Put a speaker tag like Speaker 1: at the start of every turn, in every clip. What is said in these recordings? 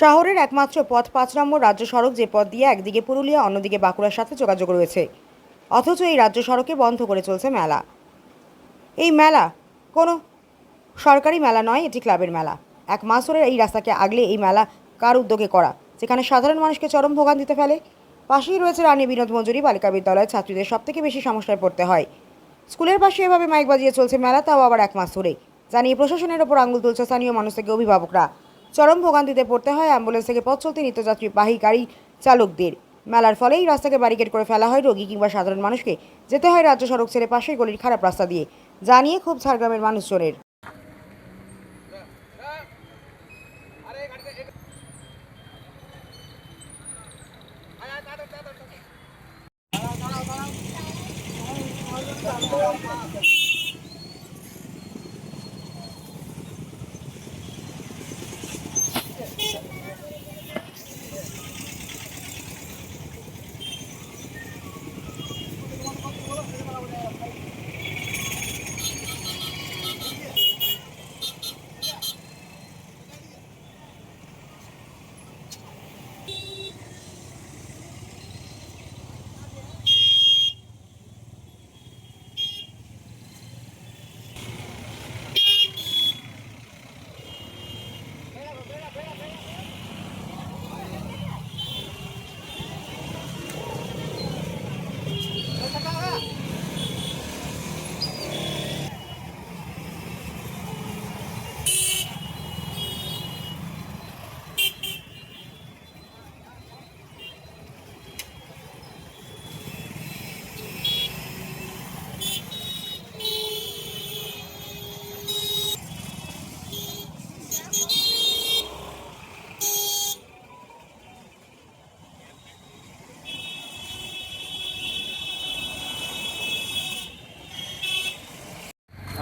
Speaker 1: শহরের একমাত্র পথ পাঁচ নম্বর রাজ্য সড়ক যে পথ দিয়ে একদিকে পুরুলিয়া, অন্যদিকে বাঁকুড়ার সাথে যোগাযোগ রয়েছে। অথচ এই রাজ্য সড়কে বন্ধ করে চলছে মেলা। এই মেলা কোনো সরকারি মেলা নয়, এটি ক্লাবের মেলা। এক মাস ধরে এই রাস্তাকে আগলে এই মেলা কার উদ্যোগে করা? যেখানে সাধারণ মানুষকে চরম ভোগান্তিতে ফেলে। পাশেই রয়েছে রানী বিনোদ মজুরি বালিকা বিদ্যালয়ের ছাত্রীদের সবথেকে বেশি সমস্যায় পড়তে হয়। স্কুলের পাশে এভাবে মাইক বাজিয়ে চলছে মেলা, তাও আবার এক মাস ধরে জানিয়ে প্রশাসনের ওপর আঙুল তুলছে স্থানীয় মানুষ থেকে অভিভাবকরা। চরম ভোগান্তিতে পড়তে হয় অ্যাম্বুলেন্স থেকে পথ চলতি নিত্যযাত্রী বাহী গাড়ি চালকদের। মেলার ফলে এই রাস্তাকে ব্যারিকেড করে ফেলা হয় রোগী কিংবা সাধারণ মানুষকে। যেতে হয় রাজ্য সড়ক ছেড়ে পাশের গলির খারাপ রাস্তা দিয়ে। জানিয়ে খুব ঝাড়গ্রামের মানুষজনের।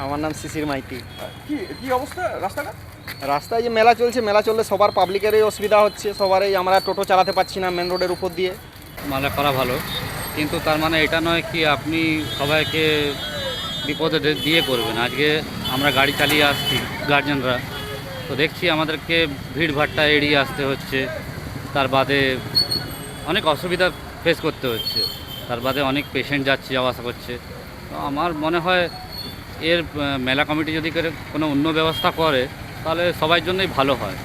Speaker 2: আমার নাম শিশির মাইতি।
Speaker 3: কি কি অবস্থা রাস্তাটা
Speaker 2: রাস্তায় যে মেলা চলছে মেলা চললে সবার পাবলিকেরই অসুবিধা হচ্ছে সবারই আমরা টোটো চালাতে পারছি না মেন রোডের উপর দিয়ে।
Speaker 4: মালা করা ভালো কিন্তু তার মানে এটা নয় কি আপনি সবাইকে বিপদে দিয়ে করবেন। আজকে আমরা গাড়ি চালিয়ে আসছি গার্জেনরা। তো দেখছি আমাদেরকে ভিড় ভাট্টা এড়িয়ে আসতে হচ্ছে। তার বাদে অনেক অসুবিধা ফেস করতে হচ্ছে। তার বাদে অনেক পেশেন্ট যাচ্ছে যাওয়া আসা করছে। তো আমার মনে হয় এর মেলা কমিটি যদি করে কোনো অন্য ব্যবস্থা করে তাহলে সবার জন্যই ভালো হয়।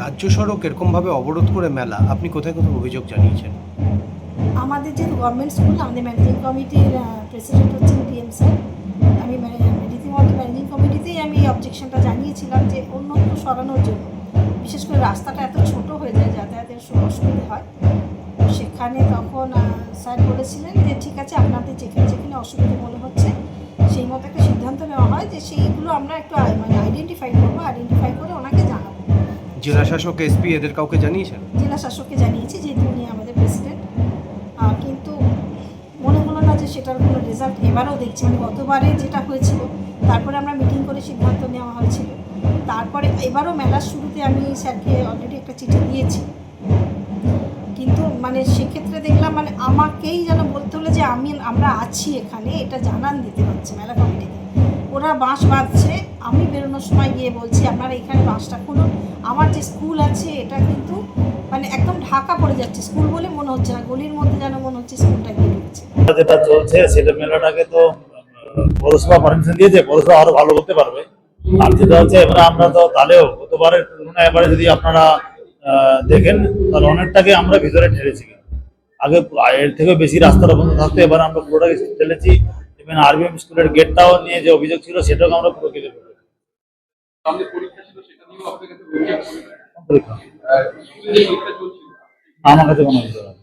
Speaker 5: রাজ্য সড়ক এরকমভাবে অবরোধ করে মেলা আপনি কোথায় কোথায় অভিযোগ জানিয়েছেন?
Speaker 6: আমাদের যে গভর্নমেন্ট স্কুল আমাদের ম্যানেজিং কমিটির প্রেসিডেন্ট হচ্ছেন ডিএম স্যার আমি রীতিমতো ম্যানেজিং কমিটিতেই আমি অবজেকশনটা জানিয়েছিলাম যে অন্যত্র সরানোর জন্য। বিশেষ করে রাস্তাটা এত ছোট হয়ে যায় যাতায়াতের অসুবিধে হয়। সেখানে তখন স্যার বলেছিলেন যে ঠিক আছে আপনাদের যেখানে যেখানে অসুবিধা মনে হচ্ছে সেই মতো একটা সিদ্ধান্ত নেওয়া হয় যে সেইগুলো আমরা একটু মানে আইডেন্টিফাই করব আইডেন্টিফাই করে ওনাকে জানাব।
Speaker 5: জেলা শাসক এসপি এদের কাউকে জানিয়েছেন?
Speaker 6: জেলা শাসককে জানিয়েছি যেহেতু উনি আমাদের প্রেসিডেন্ট কিন্তু মনে হলো না যে সেটার কোনো রেজাল্ট এবারও দেখছি। মানে গতবারে যেটা হয়েছিল তারপরে আমরা মিটিং করে সিদ্ধান্ত নেওয়া হয়েছিল। তারপরে এবারও মেলার শুরুতে আমি স্যারকে অলরেডি একটা চিঠি দিয়েছি। কিন্তু মানে সেক্ষেত্রে দেখলাম মানে আমাকেই যেন বলতে হলো যে আমি, আমরা আছি এখানে, এটা জানান দিতে হচ্ছে মেলা কমিটিতে। ওরা বাঁশ বাঁধছে, আমি বেরোনোর সময় গিয়ে বলছি, আপনারা এখানে বাঁশটা খুলুন আমার যে স্কুল আছে, এটা কিন্তু মানে একদম ঢাকা পড়ে যাচ্ছে, স্কুল বলে মনে হচ্ছে না, গলির মধ্যে যেন মনে হচ্ছে স্কুলটা গিয়ে ঢুকছে।
Speaker 7: যেটা চলছে সেটা মেলাটাকে তো পৌরসভা পারমিশন দিয়েছে পৌরসভা আরও ভালো করতে পারবে। আর যেটা হচ্ছে আমরা তো তাহলেও গতবারের তুলনায় এবারে যদি আপনারা দেখেন তাহলে অনেকটাকে আমরা ভিতরে ঠেলেছি। আগে এর থেকে বেশি রাস্তাটা বন্ধ থাকতো এবার আমরা পুরোটাকে ঠেলেছি। ইভেন আরবিএম স্কুলের গেটটাও নিয়ে যে অভিযোগ ছিল সেটাকে আমরা পুরো কেটে ফেলেছি। আমার কাছে কোনো অভিযোগ।